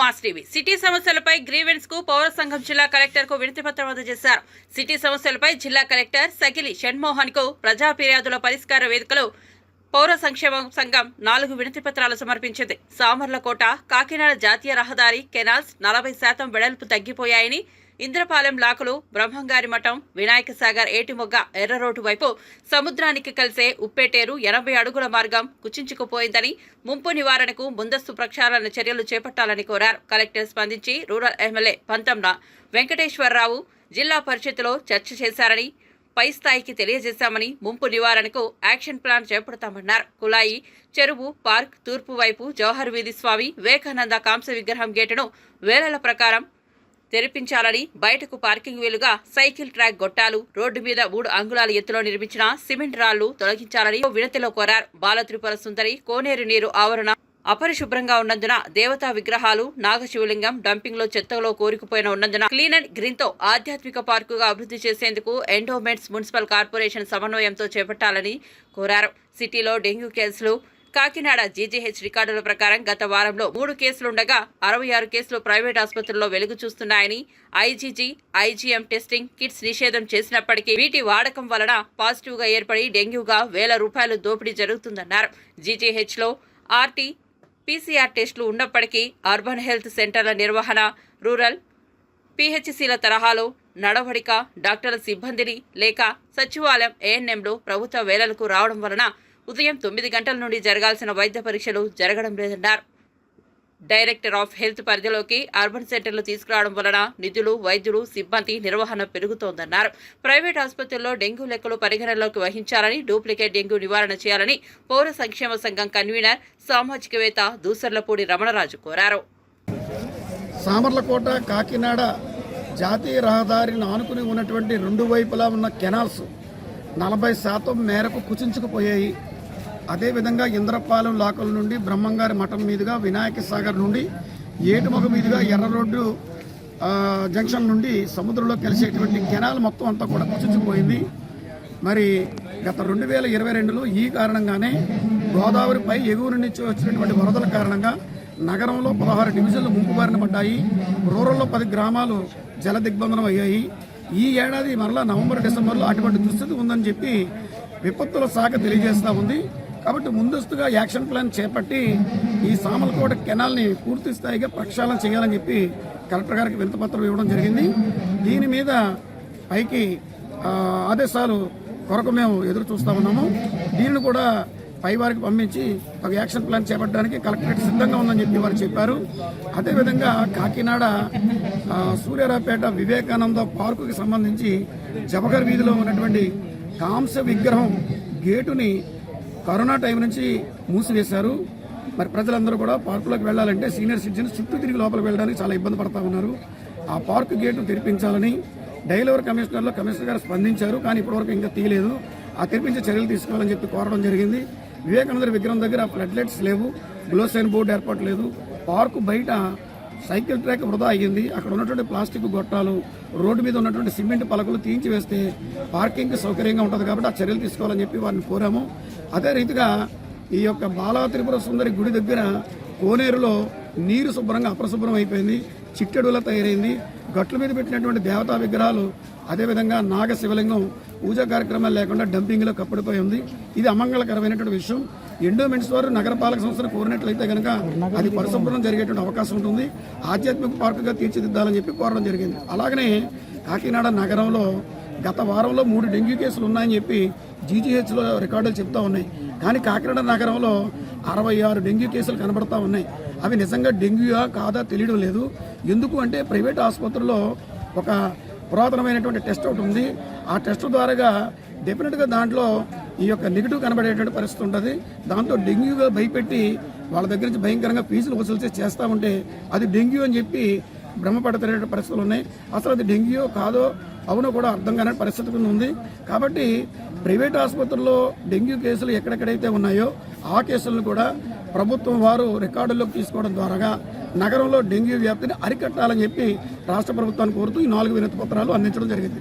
Mass TV city సమస్యలపై గ్రీవెన్స్కు పౌర సంఘం జిల్లా కలెక్టర్కు వినతి పత్రం అందజేశారు. సిటీ సమస్యలపై జిల్లా కలెక్టర్ సకిలి షణ్మోహన్కు ప్రజా ఫిర్యాదుల పరిష్కార వేదికలో పౌర సంక్షేమ సంఘం నాలుగు వినతి పత్రాలు సమర్పించింది. సామర్లకోట కాకినాడ జాతీయ రహదారి కెనాల్స్ నలభై శాతం వెడల్పు తగ్గిపోయాయని ఇంద్రపాలెం లాకులు బ్రహ్మంగారి మఠం వినాయక సాగర్ ఏటిమొగ్గ ఎర్రరోడ్డు వైపు సముద్రానికి కలిసే ఉప్పేటేరు ఎనభై అడుగుల మార్గం కుచించుకుపోయిందని ముంపు నివారణకు ముందస్తు ప్రక్షాళన చర్యలు చేపట్టాలని కోరారు. కలెక్టర్ స్పందించి రూరల్ ఎమ్మెల్యే పంతంన వెంకటేశ్వరరావు జిల్లా పరిషత్తులో చర్చ చేశారని పై స్థాయికి తెలియజేశామని ముంపు నివారణకు యాక్షన్ ప్లాన్ చేపడతామన్నారు. కులాయి చెరువు పార్క్ తూర్పు వైపు జవహర్ వీధి స్వామి వివేకానంద కాంస్య విగ్రహం గేటును వేలల ప్రకారం తెరిపించాలని బయటకు పార్కింగ్ వీలుగా సైకిల్ ట్రాక్ గొట్టాలు రోడ్డు మీద మూడు అంగుళాల ఎత్తులో నిర్మించిన సిమెంట్ రాళ్ళు తొలగించాలని వినతిలో కోరారు. బాలత్రిపుర సుందరి కోనేరు నీరు ఆవరణ అపరిశుభ్రంగా ఉన్నందున దేవతా విగ్రహాలు నాగశివలింగం డంపింగ్లో చెత్తలో కోరికపోయిన ఉన్నందున క్లీన్ అండ్ గ్రీన్తో ఆధ్యాత్మిక పార్కుగా అభివృద్ధి చేసేందుకు ఎండోమెంట్స్ మున్సిపల్ కార్పొరేషన్ సమన్వయంతో చేపట్టాలని కోరారు. సిటీలో డెంగ్యూ కేసులు కాకినాడ జీజీహెచ్ రికార్డుల ప్రకారం గత వారంలో మూడు కేసులుండగా అరవై ఆరు కేసులు ప్రైవేట్ ఆసుపత్రుల్లో వెలుగు చూస్తున్నాయని ఐజీజీ ఐజీఎం టెస్టింగ్ కిట్స్ నిషేధం చేసినప్పటికీ వీటి వాడకం వలన పాజిటివ్గా ఏర్పడి డెంగ్యూగా వేల రూపాయలు దోపిడీ జరుగుతుందన్నారు. జీజీహెచ్లో ఆర్టీ పీసీఆర్ టెస్టులు ఉన్నప్పటికీ అర్బన్ హెల్త్ సెంటర్ల నిర్వహణ రూరల్ పిహెచ్సిల తరహాలో నడవడిక డాక్టర్ల సిబ్బందిని లేక సచివాలయం ఏఎన్ఎంలు ప్రభుత్వ వేలలకు రావడం వలన ఉదయం తొమ్మిది గంటల నుండి జరగాల్సిన వైద్య పరీక్షలు జరగడం లేదన్నారు. డైరెక్టర్ ఆఫ్ హెల్త్ పరిధిలోకి అర్బన్ సెంటర్లు తీసుకురావడం వలన నిధులు వైద్యులు సిబ్బంది నిర్వహణ పెరుగుతోందన్నారు. ప్రైవేట్ ఆసుపత్రుల్లో డెంగ్యూ లెక్కలు పరిగణనలోకి వహించాలని డూప్లికేట్ డెంగ్యూ నివారణ చేయాలని పౌర సంక్షేమ సంఘం కన్వీనర్ సామాజికవేత్త దూసర్లపూడి రమణరాజు కోరారు. సామర్లకోట కాకినాడ జాతీయ రహదారిని ఆనుకుని ఉన్నటువంటి రెండు వైపులా ఉన్న కెనాల్స్ నలభై శాతం మేరకు కుచించుకుపోయాయి. అదేవిధంగా ఇంద్రపాలెం లాకుల నుండి బ్రహ్మంగారి మఠం మీదుగా వినాయక సాగర్ నుండి ఏటుమొగ మీదుగా ఎర్ర రోడ్డు జంక్షన్ నుండి సముద్రంలో కలిసేటువంటి కెనాల్ మొత్తం అంతా కూడా కుచించుకుపోయింది మరి గత రెండు వేల ఇరవై రెండులో ఈ కారణంగానే గోదావరిపై ఎగువ నుంచి వచ్చినటువంటి వరదల కారణంగా నగరంలో పదహారు డివిజన్లు ముంపుబారిన పడ్డాయి. రూరల్లో పది గ్రామాలు జల దిగ్బంధనం అయ్యాయి. ఈ ఏడాది మరలా నవంబర్ డిసెంబర్లో అటువంటి దుస్థితి ఉందని చెప్పి విపత్తుల శాఖ తెలియజేస్తూ ఉంది. కాబట్టి ముందస్తుగా యాక్షన్ ప్లాన్ చేపట్టి ఈ సామలకోట కెనాల్ని పూర్తి స్థాయిగా ప్రక్షాళన చేయాలని చెప్పి కలెక్టర్ గారికి వింతపత్రం ఇవ్వడం జరిగింది. దీని మీద పైకి ఆదేశాలు కొరకు మేము ఎదురు చూస్తూ ఉన్నాము. దీనిని కూడా పై వారికి పంపించి ఒక యాక్షన్ ప్లాన్ చేపట్టడానికి కలెక్టరేట్ సిద్ధంగా ఉందని చెప్పి వారు చెప్పారు. అదేవిధంగా కాకినాడ ఆ, సూర్యారావుపేట వివేకానంద పార్కుకి సంబంధించి జవహర్ వీధిలో ఉన్నటువంటి కాంస్య విగ్రహం గేటుని కరోనా టైం నుంచి మూసివేశారు. మరి ప్రజలందరూ కూడా పార్కులోకి వెళ్ళాలంటే సీనియర్ సిటిజన్స్ చుట్టూ తిరిగి లోపలికి వెళ్ళడానికి చాలా ఇబ్బంది పడతా ఉన్నారు. ఆ పార్కు గేటును తెరిపించాలని డైలవర్ కమిషనర్లో కమిషనర్ గారు స్పందించారు కానీ ఇప్పటివరకు ఇంకా తీయలేదు. ఆ తెరిపించే చర్యలు తీసుకోవాలని చెప్పి కోరడం జరిగింది. వివేకానంద విగ్రహం దగ్గర ఫ్లడ్ లైట్స్ లేవు. గ్లోసైన్ బోర్డు ఏర్పాటు లేదు. పార్కు బయట సైకిల్ ట్రాక్ వృధా అయ్యింది. అక్కడ ఉన్నటువంటి ప్లాస్టిక్ గొట్టాలు రోడ్డు మీద ఉన్నటువంటి సిమెంట్ పలకలు తీయించి వేస్తే పార్కింగ్ సౌకర్యంగా ఉంటుంది కాబట్టి ఆ చర్యలు తీసుకోవాలని చెప్పి వారిని కోరాము. అదే రీతిగా ఈ యొక్క బాలా త్రిపుర సుందరి గుడి దగ్గర కోనేరులో నీరు శుభ్రంగా అపరిశుభ్రం అయిపోయింది. చిట్టెడులా తయారైంది. గట్ల మీద పెట్టినటువంటి దేవతా విగ్రహాలు అదేవిధంగా నాగ శివలింగం పూజా కార్యక్రమాలు లేకుండా డంపింగ్లో కప్పడిపోయి ఉంది. ఇది అమంగళకరమైనటువంటి విషయం. ఎండోమెంట్స్ వారు నగరపాలక సంస్థను కోరినట్లయితే కనుక అది పరిశుభ్రం జరిగేటువంటి అవకాశం ఉంటుంది. ఆధ్యాత్మిక పార్కుగా తీర్చిదిద్దాలని చెప్పి కోరడం జరిగింది. అలాగనే కాకినాడ నగరంలో గత వారంలో మూడు డెంగ్యూ కేసులు ఉన్నాయని చెప్పి జీజీహెచ్లో రికార్డులు చెప్తా ఉన్నాయి. కానీ కాకినాడ నగరంలో అరవై ఆరు డెంగ్యూ కేసులు కనబడతా ఉన్నాయి. అవి నిజంగా డెంగ్యూయా కాదా తెలియడం లేదు. ఎందుకు అంటే ప్రైవేట్ ఆసుపత్రుల్లో ఒక పురాతనమైనటువంటి టెస్ట్ ఒకటి ఉంది. ఆ టెస్ట్ ద్వారాగా డెఫినెట్గా దాంట్లో ఈ యొక్క నెగిటివ్ కనబడేటువంటి పరిస్థితి ఉంటుంది. దాంతో డెంగ్యూగా భయపెట్టి వాళ్ళ దగ్గర నుంచి భయంకరంగా ఫీజులు వసూలు చేసి చేస్తూ ఉంటే అది డెంగ్యూ అని చెప్పి భ్రమపడుతున్న పరిస్థితులు ఉన్నాయి. అసలు అది డెంగ్యూ కాదో అవునో కూడా అర్థం కాని పరిస్థితి ఉంది. కాబట్టి ప్రైవేట్ ఆసుపత్రుల్లో డెంగ్యూ కేసులు ఎక్కడెక్కడైతే ఉన్నాయో ఆ కేసులను కూడా ప్రభుత్వం వారు రికార్డుల్లోకి తీసుకోవడం ద్వారా నగరంలో డెంగ్యూ వ్యాప్తిని అరికట్టాలని చెప్పి రాష్ట్ర ప్రభుత్వాన్ని కోరుతూ ఈ నాలుగు వినతి పత్రాలు అందించడం జరిగింది.